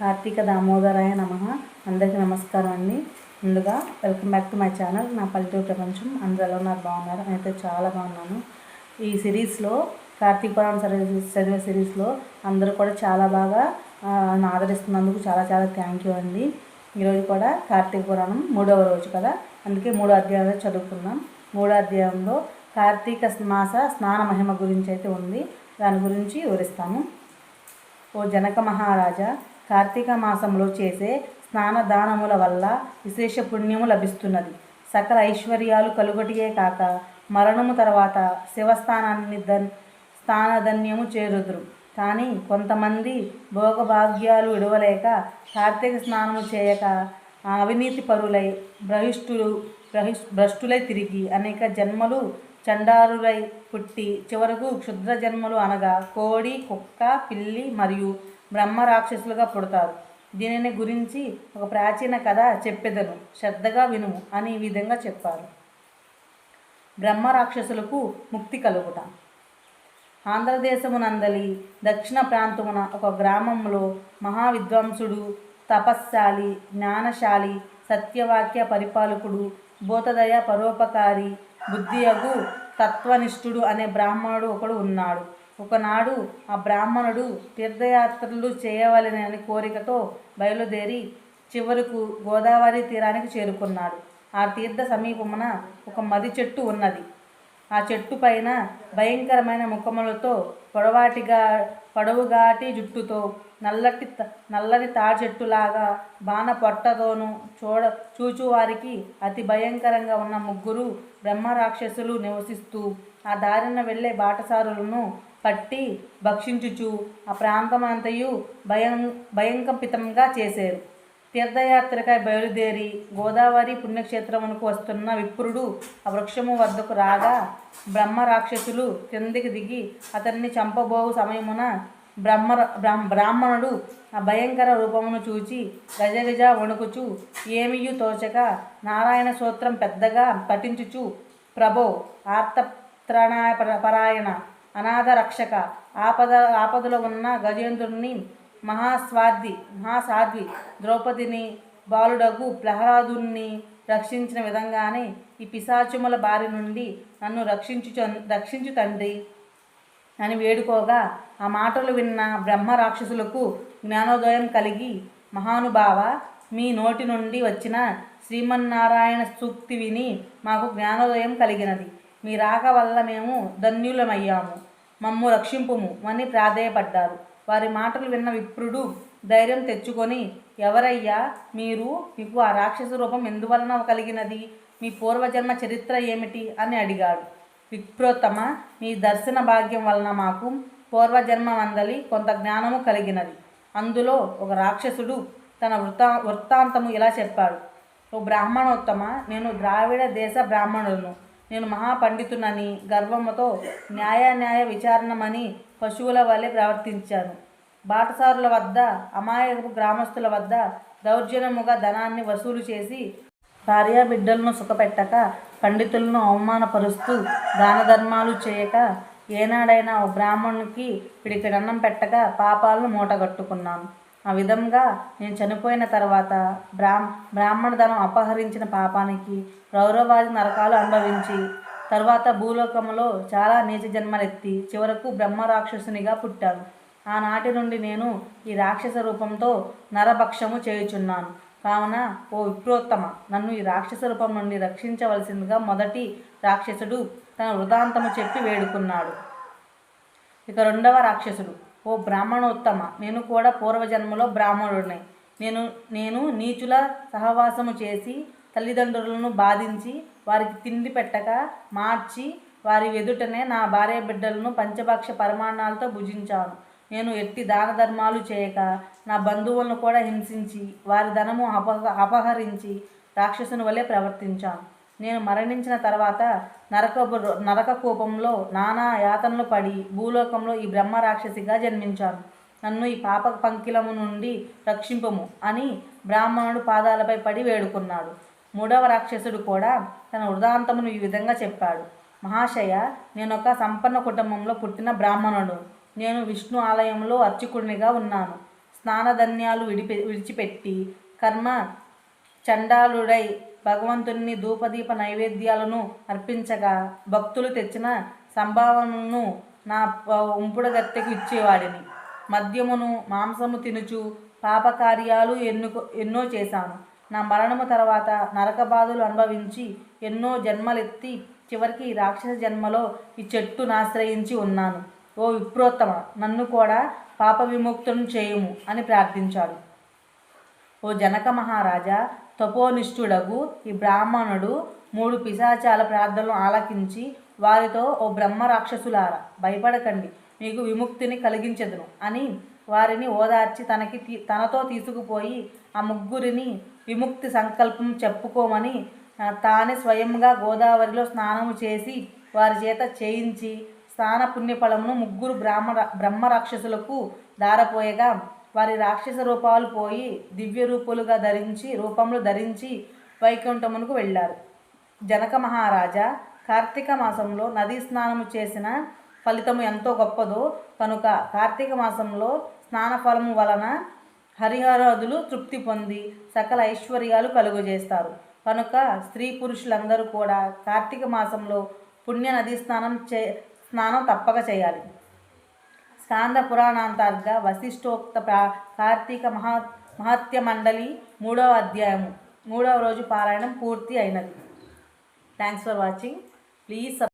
కార్తీక దామోదరాయ నమ. అందరికీ నమస్కారం అండి. ముందుగా welcome back to my channel. నా పల్లెటూరు ప్రపంచం. అందరూ ఎలా ఉన్నారు? బాగున్నారు? నేనైతే చాలా బాగున్నాను. ఈ సిరీస్లో కార్తీక పురాణం చదివే సిరీస్లో అందరూ కూడా చాలా బాగా ఆదరిస్తున్నందుకు చాలా చాలా థ్యాంక్ యూ అండి. ఈరోజు కూడా కార్తీక పురాణం మూడవ రోజు కదా? అందుకే మూడో అధ్యాయంలో చదువుకున్నాం మూడో అధ్యాయంలో కార్తీక మాస స్నాన మహిమ గురించి అయితే ఉంది. దాని గురించి వివరిస్తాము. ఓ జనక మహారాజా కార్తీక మాసంలో చేసే స్నాన దానముల వల్ల విశేష పుణ్యము లభిస్తున్నది. సకల ఐశ్వర్యాలు కలుగటియే కాక మరణము తర్వాత శివస్థానాన్ని దన్ స్థానధన్యము చేరుదురు. కానీ కొంతమంది భోగభాగ్యాలు విడవలేక కార్తీక స్నానము చేయక అవినీతి పరులై భ్రహిష్ఠులు భ్రష్టులై తిరిగి అనేక జన్మలు చండారులై పుట్టి చివరకు క్షుద్ర జన్మలు అనగా కోడి కుక్క పిల్లి మరియు బ్రహ్మ రాక్షసులుగా పుడతారు. దీనిని గురించి ఒక ప్రాచీన కథ చెప్పెదను. శ్రద్ధగా వినుము అని ఈ విధంగా చెప్పారు. బ్రహ్మ రాక్షసులకు ముక్తి కలుగుట. ఆంధ్రదేశమునందలి దక్షిణ ప్రాంతమున ఒక గ్రామంలో మహావిద్వాంసుడు తపస్శాలి జ్ఞానశాలి సత్యవాక్య పరిపాలకుడు బోధదయ పరోపకారి బుద్ధియగు తత్వనిష్ఠుడు అనే బ్రాహ్మణుడు ఒకడు ఉన్నాడు. ఒకనాడు ఆ బ్రాహ్మణుడు తీర్థయాత్రలు చేయవలెనని కోరికతో బయలుదేరి చివరకు గోదావరి తీరానికి చేరుకున్నాడు. ఆ తీర్థ సమీపమున ఒక మది చెట్టు ఉన్నది. ఆ చెట్టు పైన భయంకరమైన ముఖములతో పొడవాటిగా పొడవుగాటి జుట్టుతో నల్లటి నల్లటి నల్లని తాడి చెట్టులాగా బాణ పొట్టతోనూ చూడ చూచువారికి అతి భయంకరంగా ఉన్న ముగ్గురు బ్రహ్మ రాక్షసులు నివసిస్తూ ఆ దారిన వెళ్ళే బాటసారులను పట్టి భక్షించుచు. ఆ ప్రాంతమంతయు భయం భయంకంపితంగా చేశారు తీర్థయాత్రకై బయలుదేరి గోదావరి పుణ్యక్షేత్రమునకు వస్తున్న విప్రుడు ఆ వృక్షము వద్దకు రాగా బ్రహ్మ రాక్షసులు కిందికి దిగి అతన్ని చంపబోవు సమయమున బ్రహ్మ బ్రహ్ బ్రాహ్మణుడు ఆ భయంకర రూపమును చూచి గజగజ వణుకుచు. ఏమియు తోచక నారాయణ సూత్రం పెద్దగా పఠించుచు. ప్రభో ఆర్తత్రణాయ పరాయణ. అనాథ రక్షక ఆపద ఆపదలో ఉన్న గజేంద్రుణ్ణి మహాస్వాది మహాసాధ్వి ద్రౌపదిని బాలుడగు ప్రహ్లాదుని రక్షించిన విధంగానే ఈ పిశాచముల బారి నుండి నన్ను రక్షించు రక్షించు తండ్రి అని వేడుకోగా ఆ మాటలు విన్న బ్రహ్మ రాక్షసులకు జ్ఞానోదయం కలిగి మహానుభావ మీ నోటి నుండి వచ్చిన శ్రీమన్నారాయణ సూక్తి విని మాకు జ్ఞానోదయం కలిగినది. మీ రాక వల్ల మేము ధన్యులమయ్యాము. మమ్ము రక్షింపుము అని ప్రాధేయపడ్డారు. వారి మాటలు విన్న విప్రుడు ధైర్యం తెచ్చుకొని ఎవరయ్యా మీరు? మీకు ఆ రాక్షస రూపం ఎందువలన కలిగినది? మీ పూర్వజన్మ చరిత్ర ఏమిటి? అని అడిగాడు. విప్రోత్తమ మీ దర్శన భాగ్యం వలన మాకు పూర్వజన్మ వందలి కొంత జ్ఞానము కలిగినది. అందులో ఒక రాక్షసుడు తన వృత్తా వృత్తాంతము ఇలా చెప్పాడు. ఓ బ్రాహ్మణోత్తమ నేను ద్రావిడ దేశ బ్రాహ్మణులను. నేను మహాపండితునని గర్వముతో న్యాయ న్యాయ విచారణమని పశువుల వలె ప్రవర్తించాను. బాటసారుల వద్ద అమాయకపు గ్రామస్తుల వద్ద దౌర్జన్యముగా ధనాన్ని వసూలు చేసి భార్యా బిడ్డలను సుఖపెట్టక పండితులను అవమానపరుస్తూ దాన ధర్మాలు చేయక ఏనాడైనా ఓ బ్రాహ్మణునికి పిడికిడి అన్నం పెట్టక పాపాలను మూటగట్టుకున్నాను. ఆ విధంగా నేను చనిపోయిన తర్వాత బ్రాహ్మ బ్రాహ్మణ ధనం అపహరించిన పాపానికి రౌరవాది నరకాలు అనుభవించి తర్వాత భూలోకములో చాలా నీచ జన్మలెత్తి చివరకు బ్రహ్మ రాక్షసునిగా పుట్టాను. ఆనాటి నుండి నేను ఈ రాక్షస రూపంతో నరభక్షము చేయుచున్నాను. కావున ఓ విప్రోత్తమ నన్ను ఈ రాక్షస రూపం నుండి రక్షించవలసిందిగా మొదటి రాక్షసుడు తన వృదాంతము చెప్పి వేడుకున్నాడు. ఇక రెండవ రాక్షసుడు. ఓ బ్రాహ్మణోత్తమ నేను కూడా పూర్వజన్మలో బ్రాహ్మణుడిని. నేను నేను నీచుల సహవాసము చేసి తల్లిదండ్రులను బాధించి వారికి తిండి పెట్టక మార్చి వారి ఎదుటనే నా భార్య బిడ్డలను పంచభక్ష పరిమాణాలతో భుజించాను. నేను ఎట్టి దాన ధర్మాలు చేయక నా బంధువులను కూడా హింసించి వారి ధనము అపహ అపహరించి రాక్షసుని వలె ప్రవర్తించాను. నేను మరణించిన తర్వాత నరక నరక కూపంలో నానా యాతనలు పడి భూలోకంలో ఈ బ్రహ్మ రాక్షసిగా జన్మించాను. నన్ను ఈ పాప పంకిలము నుండి రక్షింపము అని బ్రాహ్మణుడు పాదాలపై పడి వేడుకున్నాడు. మూడవ రాక్షసుడు కూడా తన వృదాంతమును ఈ విధంగా చెప్పాడు. మహాశయ నేను ఒక సంపన్న కుటుంబంలో పుట్టిన బ్రాహ్మణుడు. నేను విష్ణు ఆలయంలో అర్చకుడినిగా ఉన్నాను. స్నానధన్యాలు విడిపె విడిచిపెట్టి కర్మ చండాలుడై భగవంతుని ధూపదీప నైవేద్యాలను అర్పించగా భక్తులు తెచ్చిన సంభావనను నా ఉంపుడగత్తెకు ఇచ్చేవాడిని. మద్యమును మాంసము తినుచు పాపకార్యాలు ఎన్నుకో ఎన్నో చేశాను. నా మరణము తర్వాత నరక బాధలు అనుభవించి ఎన్నో జన్మలెత్తి చివరికి రాక్షస జన్మలో ఈ చెట్టును ఆశ్రయించి ఉన్నాను. ఓ విప్రోత్తమ నన్ను కూడా పాప విముక్తులను చేయము అని ప్రార్థించాడు. ఓ జనక మహారాజా తపోనిష్ఠుడగు ఈ బ్రాహ్మణుడు మూడు పిశాచాల ప్రార్థనలు ఆలకించి వారితో ఓ బ్రహ్మ రాక్షసులారా భయపడకండి మీకు విముక్తిని కలిగించదును అని వారిని ఓదార్చి తనకి తనతో తీసుకుపోయి ఆ ముగ్గురిని విముక్తి సంకల్పం చెప్పుకోమని తానే స్వయంగా గోదావరిలో స్నానము చేసి వారి చేత చేయించి స్నాన పుణ్యఫలమును ముగ్గురు బ్రాహ్మ బ్రహ్మ రాక్షసులకు దారపోయగా వారి రాక్షస రూపాలు పోయి దివ్య రూపులుగా ధరించి రూపములు ధరించి వైకుంఠమునకు వెళ్ళారు. జనక మహారాజా కార్తీక మాసంలో నదీ స్నానము చేసిన ఫలితము ఎంతో గొప్పదో కనుక కార్తీక మాసంలో స్నాన ఫలము వలన హరిహరాదులు తృప్తి పొంది సకల ఐశ్వర్యాలు కలుగజేస్తారు. కనుక స్త్రీ పురుషులందరూ కూడా కార్తీక మాసంలో పుణ్య నదీ స్నానం చే స్నానం తప్పక చేయాలి. స్కాంద పురాణాంతర్గ వశిష్ఠోక్త ప్రా కార్తీక మహా మహత్య మండలి మూడవ అధ్యాయము మూడవ రోజు పారాయణం పూర్తి అయినది. Thanks for watching please